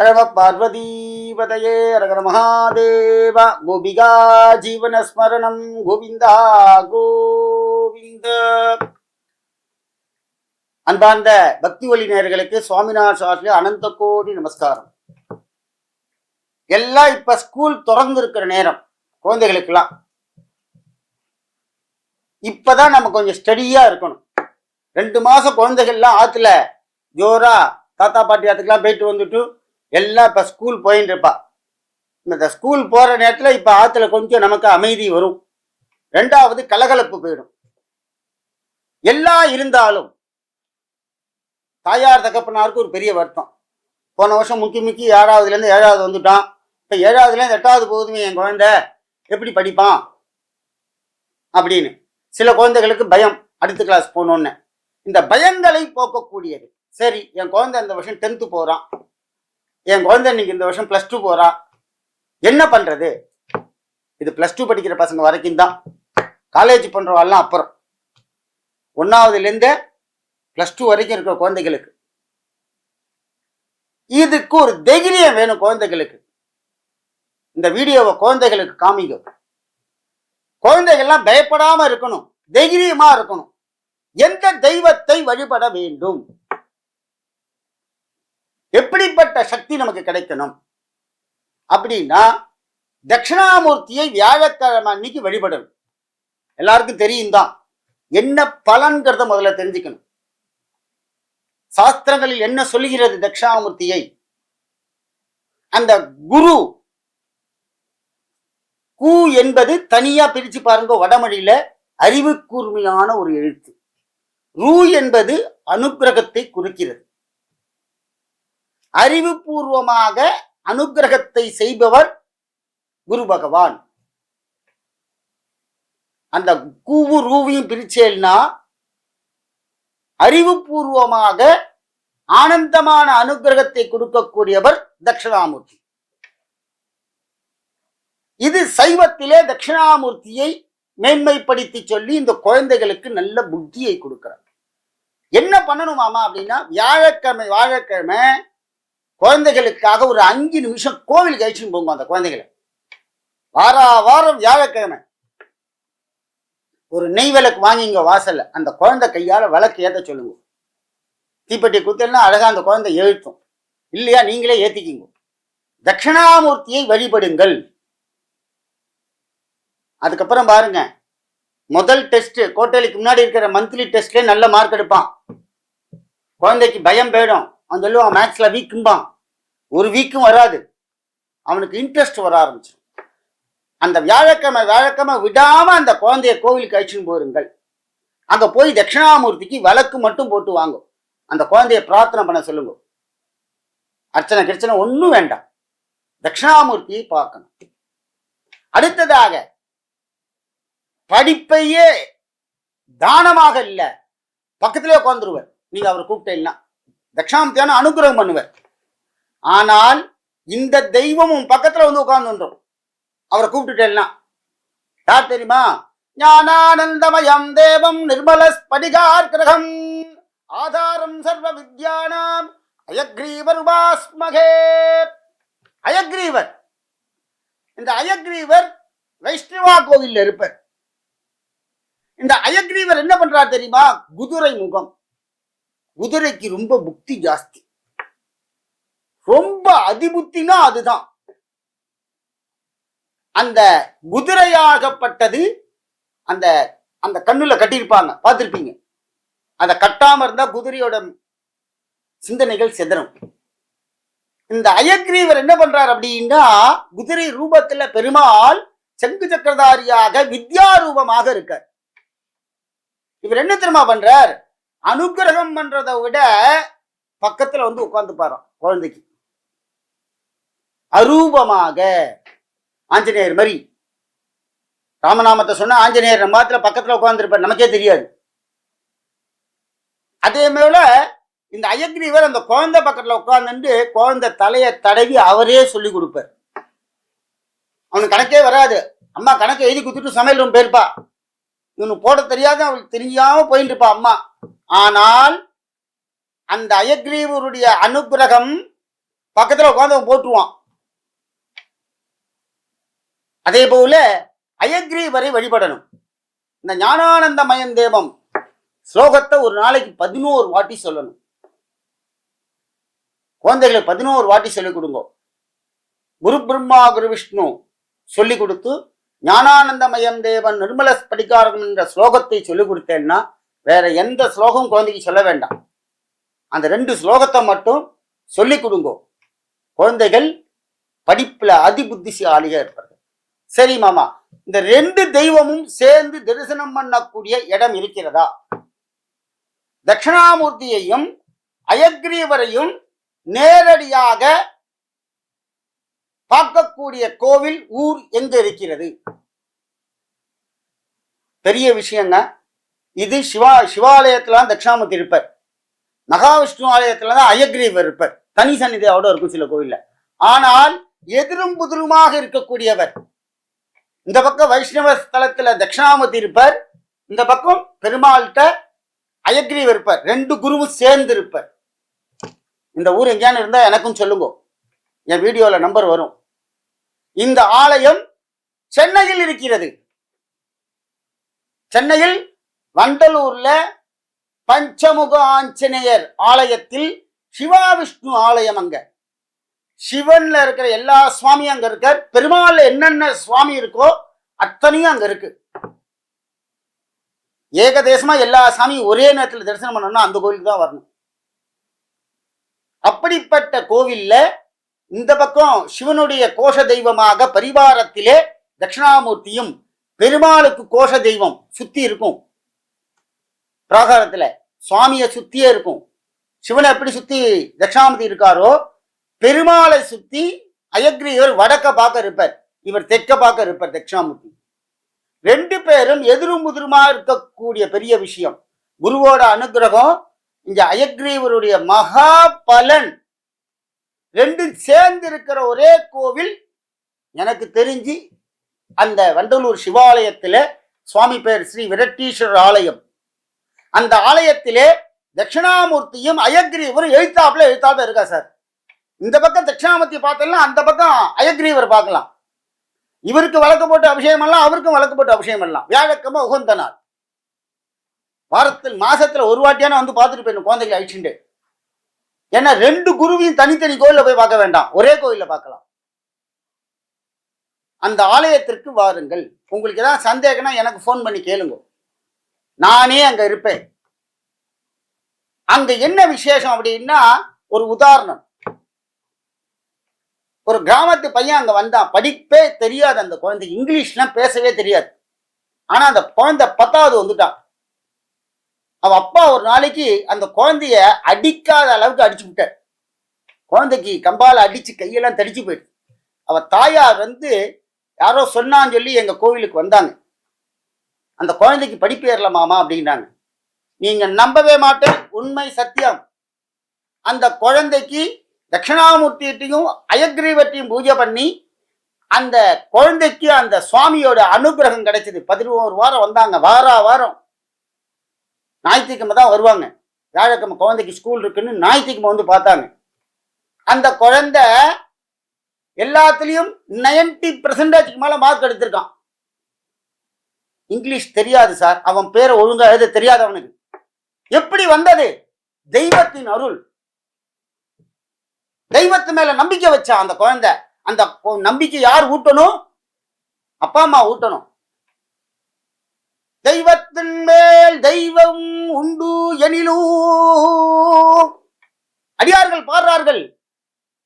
ரம பார்வதீபதையே ரகர மகாதேவ கோபிகா ஜீவன ஸ்மரணம் கோவிந்தா கோவிந்த அன்பார்ந்த பக்தி ஒளி நேர்களுக்கு சுவாமிநாத சாஸ்திரி அனந்த கோடி நமஸ்காரம். எல்லாம் இப்ப ஸ்கூல் திறந்து இருக்கிற நேரம் குழந்தைகளுக்கெல்லாம். இப்பதான் நம்ம கொஞ்சம் ஸ்டடியா இருக்கணும். ரெண்டு மாசம் குழந்தைகள்லாம் ஆத்துல ஜோரா தாத்தா பாட்டி ஆத்துக்கெல்லாம் போயிட்டு வந்துட்டு எல்லாம் இப்போ ஸ்கூல் போயின்னு இருப்பா. இந்த ஸ்கூல் போகிற நேரத்தில் இப்போ ஆற்றுல கொஞ்சம் நமக்கு அமைதி வரும். ரெண்டாவது கலகலப்பு போயிடும். எல்லாம் இருந்தாலும் தாயார் தகப்பனாருக்கு ஒரு பெரிய வருத்தம். போன வருஷம் முக்கி முக்கி ஏழாவதுலேருந்து ஏழாவது வந்துட்டான். இப்போ ஏழாவதுலேருந்து எட்டாவது போகுதுமே என் குழந்தை. எப்படி படிப்பான்? அப்படின்னு. சில குழந்தைகளுக்கு பயம். அடுத்த கிளாஸ் போகணுன்னு இந்த பயங்களை போக்கக்கூடியது. சரி என் குழந்தை இந்த வருஷம் டென்த்து போகிறான் என் குழந்தை இன்னைக்கு இந்த வருஷம் ப்ளஸ் டூ போறான் என்ன பண்றது? இது ப்ளஸ் டூ படிக்கிற பசங்க வரைக்கும் தான். காலேஜ் பண்றவாள்லாம் அப்புறம். ஒன்னாவதுலேருந்து ப்ளஸ் டூ வரைக்கும் இருக்கிற குழந்தைகளுக்கு. இதுக்கு ஒரு தைரியம் வேணும் குழந்தைகளுக்கு. இந்த வீடியோவை குழந்தைகளுக்கு காமிங்க. குழந்தைகள்லாம் பயப்படாம இருக்கணும். தைரியமா இருக்கணும். எந்த தெய்வத்தை வழிபட வேண்டும்? எப்படிப்பட்ட சக்தி நமக்கு கிடைக்கணும்? அப்படின்னா தட்சிணாமூர்த்தியை வியாழக்கிழமை அன்னைக்கு வழிபடணும். எல்லாருக்கும் தெரியும் தான். என்ன பலன்கிறத முதல்ல தெரிஞ்சுக்கணும். சாஸ்திரங்களில் என்ன சொல்லுகிறது தட்சிணாமூர்த்தியை? அந்த குரு கு என்பது தனியா பிரிச்சு பாருங்க வடமொழியில அறிவு கூர்மையான ஒரு எழுத்து. ரூ என்பது அனுகிரகத்தை குறிக்கிறது. அறிவுபூர்வமாக அனுக்கிரகத்தை செய்பவர் குரு பகவான். அந்த கூவு ரூவியும் பிரிச்சேல்னா அறிவுபூர்வமாக ஆனந்தமான அனுகிரகத்தை கொடுக்கக்கூடியவர் தட்சிணாமூர்த்தி. இது சைவத்திலே தட்சிணாமூர்த்தியை மேன்மைப்படுத்தி சொல்லி இந்த குழந்தைகளுக்கு நல்ல புத்தியை கொடுக்கிறார். என்ன பண்ணணுமாமா அப்படின்னா வியாழக்கிழமை வியாழக்கிழமை குழந்தைகளுக்காக ஒரு அஞ்சு நிமிஷம் கோவிலுக்கு அழிச்சுன்னு போங்க அந்த குழந்தைகளை. வாரா வாரம் வியாழக்கிழமை. ஒரு நெய் விளக்கு வாங்கிங்க வாசல்ல. அந்த குழந்தை கையால விளக்கு ஏத்த சொல்லுங்க. தீப்பெட்டி குத்தல்னா அழகா அந்த குழந்தை எழுத்தும். இல்லையா நீங்களே ஏத்திக்கிங்க. தட்சிணாமூர்த்தியை வழிபடுங்கள். அதுக்கப்புறம் பாருங்க. முதல் டெஸ்ட் கோட்டைக்கு முன்னாடி இருக்கிற மந்த்லி டெஸ்ட்லேயே நல்ல மார்க் எடுப்பான். குழந்தைக்கு பயம் போயிடும். அவன் சொல்லுவான் மேக்ஸில் வீக்கும்பான் ஒரு வீக்கும் வராது. அவனுக்கு இன்ட்ரெஸ்ட் வர ஆரம்பிச்சிடும் அந்த வியாழக்கிழமை வியாழக்கிழமை விடாமல் அந்த குழந்தைய கோவிலுக்கு அழிச்சுன்னு போயிருங்கள். அங்கே போய் தட்சிணாமூர்த்திக்கு விளக்கு மட்டும் போட்டு வாங்கும் அந்த குழந்தைய பிரார்த்தனை பண்ண சொல்லுங்க. அர்ச்சனை கிருச்சனை ஒன்றும் வேண்டாம். தட்சிணாமூர்த்தியை பார்க்கணும். அடுத்ததாக படிப்பையே தானமாக இல்லை பக்கத்திலே உட்காந்துருவர் நீங்கள் அவர் கூப்பிட்டீங்கன்னா. தட்சாமத்தியான அனுகிரகம் பண்ணுவர். ஆனால் இந்த தெய்வமும் பக்கத்துல வந்து உட்கார்ந்துன்றோம் அவரை கூப்பிட்டுட்டேன்னா யார் தெரியுமா? ஞானானந்தமயம் தேவம் நிர்மல ஸ்படிகார் கிரகம் ஆதாரம் சர்வ வித்யானாம் அயக்ரீவர் உபாஸ்மகே அயக்ரீவர். இந்த அயக்ரீவர் வைஷ்ணவா கோவில்ல இருப்பர். இந்த அயக்ரீவர் என்ன பண்றார் தெரியுமா? குதிரை முகம். குதிரைக்கு ரொம்ப புத்தி ஜாஸ்தி. ரொம்ப அதிபுத்தினா அதுதான். அந்த குதிரையாகப்பட்டது அந்த அந்த கண்ணுல கட்டியிருப்பாங்க. பார்த்திருப்பீங்க. அதை கட்டாம இருந்தா குதிரையோட சிந்தனைகள் செதறும். இந்த அயக்ரீவர் என்ன பண்றார் அப்படின்னா குதிரை ரூபத்துல பெருமாள் செங்கு சக்கரதாரியாக வித்யா ரூபமாக இருக்கார். இவர் என்ன தெரியுமா பண்றார்? அனுக்கிரகம் பண்றதை விட பக்கத்துல வந்து உட்கார்ந்து பாரு குழந்தைக்கு. அரூபமாக ஆஞ்சநேயர் மாதிரி. ராமநாமத்தை சொன்னா ஆஞ்சநேயர் நம்ம பாத்துல பக்கத்துல உட்கார்ந்துருப்பார் நமக்கே தெரியாது. அதே மேல இந்த அயக்ரீவர் அந்த குழந்தை பக்கத்துல உட்கார்ந்துட்டு குழந்தை தலையை தடவி அவரே சொல்லி கொடுப்பார். அவனுக்கு கணக்கே வராது. அம்மா கணக்கை எழுதி கொடுத்துட்டு சமையல் ரூம் போயிருப்பா. இவனுக்கு போட தெரியாது அவளுக்கு தெரியாம போயிட்டு இருப்பா அம்மா. ஆனால் அந்த அயக்ரீவருடைய அனுகிரகம் பக்கத்துல உட்காந்து அவன் போட்டுருவான் அதே போல அயக்ரீவரை வழிபடணும். இந்த ஞானானந்தமயம் தேவம் ஸ்லோகத்தை ஒரு நாளைக்கு பதினோரு வாட்டி சொல்லணும். குழந்தைகளுக்கு பதினோரு வாட்டி சொல்லிக் கொடுங்க. குரு பிரம்மா குரு விஷ்ணு சொல்லி கொடுத்து ஞானானந்தமயம் தேவன் நிர்மல படிக்காரகம் என்ற ஸ்லோகத்தை சொல்லிக் கொடுத்தேன்னா வேற எந்த ஸ்லோகம் குழந்தைக்கு சொல்ல வேண்டாம். அந்த ரெண்டு ஸ்லோகத்தை மட்டும் சொல்லி கொடுங்கோ. குழந்தைகள் படிப்புல அதிபுத்திசாலியா இருப்பார்கள். சரி மாமா இந்த ரெண்டு தெய்வமும் சேர்ந்து தரிசனம் பண்ணக்கூடிய இடம் இருக்கிறதா? தட்சிணாமூர்த்தியையும் அயக்ரீவரையும் நேரடியாக பார்க்கக்கூடிய கோவில் ஊர் எங்க இருக்கிறது? பெரிய விஷயங்க. இது சிவா சிவாலயத்துல தான் தட்சிணாமூர்த்தி இருப்பார். மகாவிஷ்ணு ஆலயத்துல தான் அயக்ரீவர் இருப்பார். தனி சன்னிதியோட இருக்கும் சில கோயில்ல. ஆனால் எதிரும் புதிருமாக இருக்கக்கூடியவர். இந்த பக்கம் வைஷ்ணவ ஸ்தலத்துல தட்சிணாமூர்த்தி இருப்பார். இந்த பக்கம் பெருமாள்கிட்ட அயக்ரீவர் இருப்பார். ரெண்டு குருவும் சேர்ந்து இருப்பார். இந்த ஊர் எங்கேயானு இருந்தா எனக்கும் சொல்லுங்க. என் வீடியோல நம்பர் வரும். இந்த ஆலயம் சென்னையில் இருக்கிறது. சென்னையில் வண்டலூர்ல பஞ்சமுக ஆஞ்சநேயர் ஆலயத்தில் சிவா விஷ்ணு ஆலயம் அங்க. சிவன்ல இருக்கிற எல்லா சுவாமியும் அங்க இருக்க பெருமாள் என்னென்ன சுவாமி இருக்கோ அத்தனையும் அங்க இருக்கு. ஏகதேசமா எல்லா சாமியும் ஒரே நேரத்துல தரிசனம் பண்ணணும்னா அந்த கோவிலுக்கு தான் வரணும். அப்படிப்பட்ட கோவில்ல இந்த பக்கம் சிவனுடைய கோஷ தெய்வமாக பரிவாரத்திலே தட்சிணாமூர்த்தியும் பெருமாளுக்கு கோஷ தெய்வம் சுத்தி இருக்கும். பிராகாரத்துல சுவாமியை சுத்தியே இருக்கும். சிவனை எப்படி சுத்தி தட்சிணாமூர்த்தி இருக்காரோ பெருமாளை சுத்தி அயக்ரியவர் வடக்க பார்க்க இருப்பார். இவர் தெற்க பார்க்க இருப்பார் தட்சிணாமூர்த்தி. ரெண்டு பேரும் எதிரும் முதிருமா இருக்கக்கூடிய பெரிய விஷயம். குருவோட அனுகிரகம் இங்க அயக்ரீவருடைய மகா பலன். ரெண்டும் சேர்ந்து இருக்கிற ஒரே கோவில் எனக்கு தெரிஞ்சு அந்த வண்டலூர் சிவாலயத்துல சுவாமி பேர் ஸ்ரீ விரட்டீஸ்வரர் ஆலயம். அந்த ஆலயத்திலே தட்சிணாமூர்த்தியும் அயக்ரீவரும் எழுத்தாப்புல எழுத்தாப்புல இருக்கா சார்? இந்த பக்கம் தட்சிணாமூர்த்தி பார்த்தோம்னா அந்த பக்கம் அயக்ரீவர் பார்க்கலாம். இவருக்கு வழக்கு போட்டு அபிஷேகம் பண்ணலாம் அவருக்கும் வழக்கு போட்டு அபிஷேகம் பண்ணலாம் வியாழக்கிழமை உகந்த நாள். வாரத்தில் மாசத்துல ஒரு வாட்டியான வந்து பார்த்துட்டு போயிடணும் குழந்தைகளை அழிச்சுட்டு ஏன்னா ரெண்டு குருவையும் தனித்தனி கோயிலில் போய் பார்க்க வேண்டாம். ஒரே கோயில்ல பார்க்கலாம். அந்த ஆலயத்திற்கு வாருங்கள். உங்களுக்கு ஏதாவது சந்தேகம்னா எனக்கு ஃபோன் பண்ணி கேளுங்க. நானே அங்க இருப்பேன். அங்க என்ன விசேஷம் அப்படின்னா ஒரு உதாரணம். ஒரு கிராமத்து பையன் அங்க வந்தான். படிப்பே தெரியாது அந்த குழந்தை. இங்கிலீஷ்லாம் பேசவே தெரியாது. ஆனா அந்த குழந்தை பத்தாவது வந்துட்டான். அவ அப்பா ஒரு நாளைக்கு அந்த குழந்தைய அடிக்காத அளவுக்கு அடிச்சு விட்டார். குழந்தைக்கு கம்பால அடிச்சு கையெல்லாம் தடிச்சு போயிடுச்சு. அவ தாயார் வந்து யாரோ சொன்னான்னு சொல்லி எங்க கோவிலுக்கு வந்தாங்க. அந்த குழந்தைக்கு படிப்பு ஏறல மாமா அப்படின்னாங்க நீங்க நம்பவே மாட்டேன் உண்மை சத்தியம். அந்த குழந்தைக்கு தட்சிணாமூர்த்தியிட்டையும் அயக்ரீவத்தையும் பூஜை பண்ணி அந்த குழந்தைக்கு அந்த சுவாமியோட அனுகிரகம் கிடைச்சது. பதினோரு வாரம் வந்தாங்க வாரா வாரம். ஞாயிற்றுக்கிழமை தான் வருவாங்க. வியாழக்கிழமை குழந்தைக்கு ஸ்கூல் இருக்குன்னு ஞாயிற்றுக்கிழமை வந்து பார்த்தாங்க. அந்த குழந்தை எல்லாத்துலேயும் நைன்டி பர்சன்டேஜ்க்கு மேலே மார்க் எடுத்திருக்கான். இங்கிலீஷ் தெரியாது சார். அவன் பேரை ஒழுங்கா எழுத தெரியாது அவனுக்கு. எப்படி வந்தது? தெய்வத்தின் அருள். தெய்வத்து மேல நம்பிக்கை வச்சா அந்த குழந்தை அந்த நம்பிக்கை யார் ஊட்டணும்? அப்பா அம்மா ஊட்டணும். தெய்வத்தின் மேல் தெய்வம் உண்டு எனிலூ அடியார்கள் பாடுறார்கள்.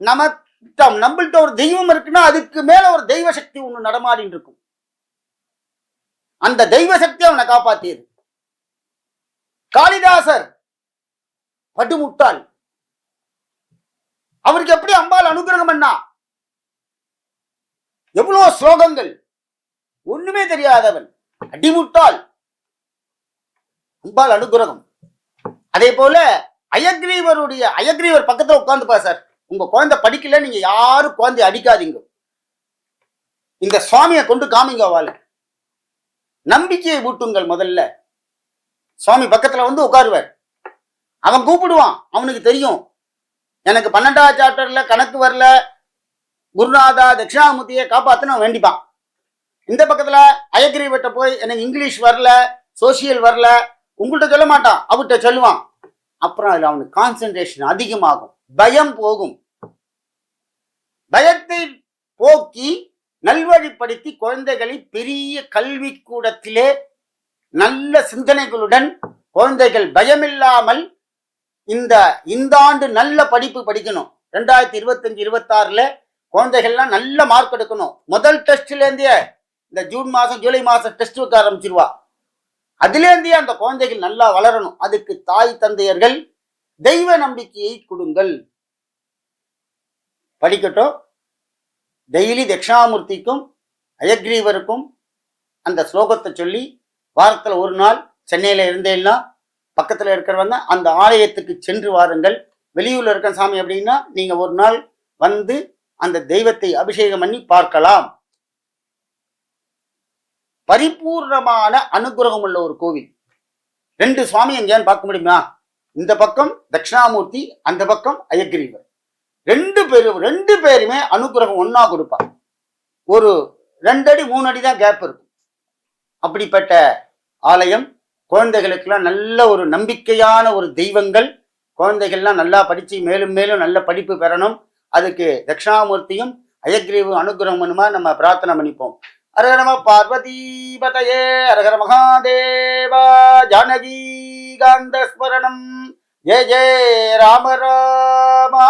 நம நம்மள்ட்ட ஒரு தெய்வம் இருக்குன்னா அதுக்கு மேல ஒரு தெய்வ சக்தி ஒண்ணு நடமாடின்னு இருக்கும். அந்த தெய்வ சக்தி அவனை காப்பாத்தியது. காளிதாசர் படுமுட்டாள். அவருக்கு எப்படி அம்பாள் அனுகிரகம் பண்ணா எவ்வளவு ஸ்லோகங்கள். ஒண்ணுமே தெரியாதவன். அடிமுட்டாள். அம்பாள் அனுகிரகம். அதே போல அயக்ரீவருடைய அயக்ரீவர் பக்கத்துல உட்காந்துப்பா சார். உங்க குழந்தை படிக்கல நீங்க யாரும் குழந்தைய அடிக்காதீங்க. இந்த சுவாமியை கொண்டு காமிங்க அவளை. நம்பிக்கையை ஊட்டுங்கள் முதல்ல. சுவாமி பக்கத்துல வந்து உட்காருவார். அவன் கூப்பிடுவான். அவனுக்கு தெரியும். எனக்கு பன்னெண்டாவது சாப்டர்ல கணக்கு வரல. குருநாதா தட்சிணாமூர்த்தியை காப்பாத்தணும் வேண்டிப்பான். இந்த பக்கத்துல அயக்கிரிவட்ட போய் எனக்கு இங்கிலீஷ் வரல சோசியல் வரல உங்கள்கிட்ட சொல்ல மாட்டான். அவர்கிட்ட சொல்லுவான். அப்புறம் அதுல அவனுக்கு கான்சென்ட்ரேஷன் அதிகமாகும். பயம் போகும். பயத்தை போக்கி நல்வழிப்படுத்தி குழந்தைகளை பெரிய கல்வி கூடத்திலே நல்ல சிந்தனைகளுடன் குழந்தைகள் பயமில்லாமல் இந்த இந்த ஆண்டு நல்ல படிப்பு படிக்கணும். ரெண்டாயிரத்தி இருபத்தஞ்சு இருபத்தாறுல குழந்தைகள்லாம் நல்ல மார்க் எடுக்கணும். முதல் டெஸ்ட்லேருந்தே இந்த ஜூன் மாதம் ஜூலை மாதம் டெஸ்ட் வைக்க ஆரம்பிச்சிருவா. அதுலேருந்தே அந்த குழந்தைகள் நல்லா வளரணும். அதுக்கு தாய் தந்தையர்கள் தெய்வ நம்பிக்கையை கொடுங்கள். படிக்கட்டும். டெய்லி தட்சிணாமூர்த்திக்கும் அயக்ரீவருக்கும் அந்த ஸ்லோகத்தை சொல்லி வாரத்தில் ஒரு நாள் சென்னையில் இருந்தேன்னா பக்கத்தில் இருக்கிறவங்க அந்த ஆலயத்துக்கு சென்று வாருங்கள். வெளியூரில் இருக்க சாமி அப்படின்னா நீங்கள் ஒரு நாள் வந்து அந்த தெய்வத்தை அபிஷேகம் பண்ணி பார்க்கலாம். பரிபூர்ணமான அனுகிரகம் உள்ள ஒரு கோவில். ரெண்டு சுவாமி எங்கேயான்னு பார்க்க முடியுமா? இந்த பக்கம் தட்சிணாமூர்த்தி அந்த பக்கம் அயக்ரீவர். ரெண்டு பேரும் ரெண்டு பேருமே அனுகிரகம் ஒன்னா கொடுப்பா. ஒரு ரெண்டடி மூணு அடி தான் கேப் இருக்கும். அப்படிப்பட்ட ஆலயம் குழந்தைகளுக்கெல்லாம் நல்ல ஒரு நம்பிக்கையான ஒரு தெய்வங்கள். குழந்தைகள்லாம் நல்லா படித்து மேலும் மேலும் நல்ல படிப்பு பெறணும். அதுக்கு தட்சிணாமூர்த்தியும் அயக்ரீவும் அனுகிரகம் பண்ணுமா நம்ம பிரார்த்தனை பண்ணிப்போம். அரகர நம அரகர மகாதேவா ஜானகி காந்த ஸ்மரணம் ஜெய ஜெய ராம ராமா